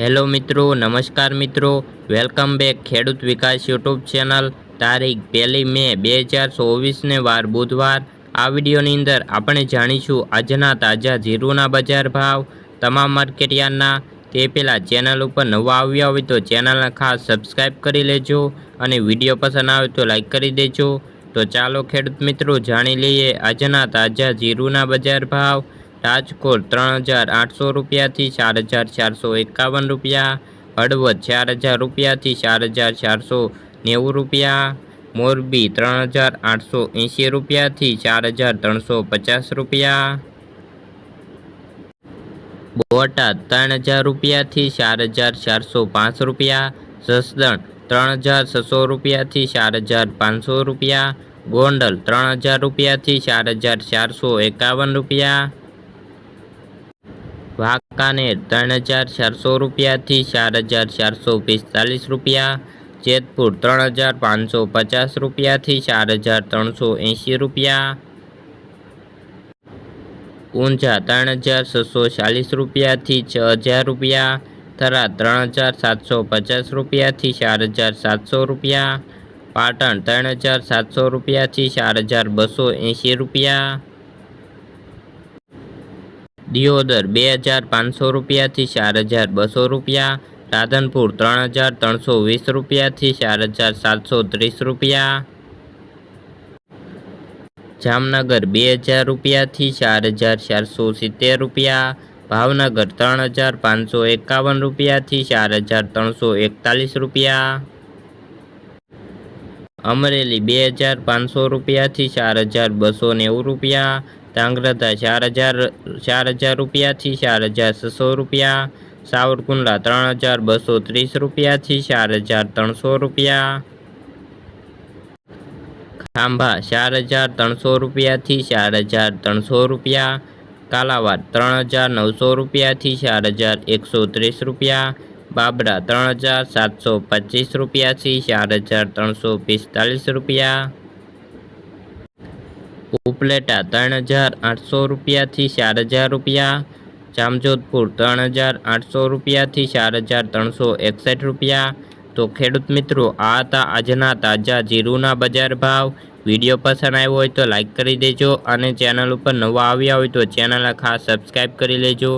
Hello મિત્રો, નમસ્કાર મિત્રો. વેલકમ બેક ખેડૂત વિકાસ યુટ્યુબ ચેનલ. તારીખ પહેલી મે બે હજાર ચોવીસને વાર બુધવાર. આ વિડીયોની અંદર આપણે જાણીશું આજના તાજા જીરુના બજાર ભાવ, તમામ માર્કેટયાર્ડના. તે પહેલાં ચેનલ ઉપર નવા આવ્યા હોય તો ચેનલને ખાસ સબસ્ક્રાઈબ કરી લેજો અને વીડિયો પસંદ આવે તો લાઈક કરી દેજો. તો ચાલો ખેડૂત મિત્રો, જાણી લઈએ આજના તાજા જીરુના બજાર ભાવ. રાજકોટ ત્રણ હજાર આઠસો રૂપિયાથી ચાર હજાર ચારસો એકાવન રૂપિયા, હળવદ ચાર હજાર રૂપિયાથી ચાર હજાર ચારસો નેવું રૂપિયા, મોરબી ત્રણ હજાર આઠસો એંશી રૂપિયાથી ચાર હજાર ત્રણસો પચાસ રૂપિયા. બોટાદ ત્રણ હજાર રૂપિયાથી ચાર હજાર ચારસો પાંચ રૂપિયા, જસદણ ત્રણ હજાર છસો રૂપિયાથી ચાર હજાર પાંચસો રૂપિયા, ગોંડલ ત્રણ હજાર રૂપિયાથી ચાર હજાર ચારસો એકાવન રૂપિયા. વાંકાનેર ત્રણ હજાર ચારસો રૂપિયાથી ચાર હજાર ચારસો પિસ્તાલીસ રૂપિયા, જેતપુર ત્રણ હજાર પાંચસો પચાસ રૂપિયાથી ચાર હજાર ત્રણસો એંશી રૂપિયા, ઊંઝા ત્રણ હજાર છસો ચાલીસ રૂપિયાથી છ હજાર રૂપિયા થરાદ ત્રણ હજાર સાતસો પચાસ રૂપિયાથી ચાર હજાર સાતસો રૂપિયા, પાટણ ત્રણ હજાર સાતસો રૂપિયાથી ચાર હજાર બસો એંશી રૂપિયા દિયોદર બે હજાર પાંચસો રૂપિયાથી ચાર હજાર બસો રૂપિયા, રાધનપુર ત્રણ હજાર ત્રણસો વીસ રૂપિયાથી ચાર હજાર સાતસો ત્રીસ રૂપિયા. જામનગર બે હજાર રૂપિયાથી ચાર હજાર ચારસો સિત્તેર રૂપિયા, ભાવનગર ત્રણ હજાર પાંચસો એકાવન રૂપિયાથી ચાર હજાર ત્રણસો એકતાલીસ રૂપિયા. અમરેલી બે હજાર પાંચસો રૂપિયાથી ચાર હજાર બસો નેવું રૂપિયા ધાંગ્રધા ચાર હજાર ચાર હજાર રૂપિયાથી ચાર હજાર છસો રૂપિયા. સાવરકુંડલા ત્રણ હજાર બસો ત્રીસ રૂપિયાથી ચાર હજાર ત્રણસો રૂપિયા. ખાંભા ચાર હજાર ત્રણસો રૂપિયાથી ચાર હજાર ત્રણસો રૂપિયા. કાલાવાડ ત્રણ હજાર નવસો રૂપિયાથી ચાર હજાર એકસો ત્રીસ રૂપિયા. બાબરા ત્રણ હજાર સાતસો પચીસ રૂપિયાથી ચાર હજાર ત્રણસો પિસ્તાલીસ રૂપિયા. ઉપલેટા ત્રણ હજાર આઠસો રૂપિયાથી ચાર હજાર રૂપિયા, જામજોધપુર ત્રણ હજાર આઠસો રૂપિયાથી ચાર હજાર ત્રણસો એકસઠ રૂપિયા. તો ખેડૂત મિત્રો, આ હતા આજના તાજા જીરુના બજાર ભાવ. વીડિયો પસંદ આવ્યો હોય તો લાઈક કરી દેજો અને ચેનલ ઉપર નવા આવ્યા હોય તો ચેનલને ખાસ સબસ્ક્રાઈબ કરી લેજો.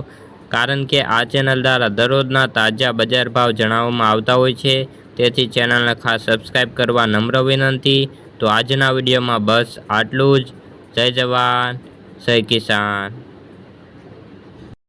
કારણ કે આ ચેનલ દ્વારા દરરોજના તાજા બજાર ભાવ જણાવવામાં આવતા હોય છે. તેથી ચેનલને ખાસ સબસ્ક્રાઈબ કરવા નમ્ર વિનંતી. તો આજના વિડીયોમાં બસ આટલું જ. જય જવાન જય કિસાન.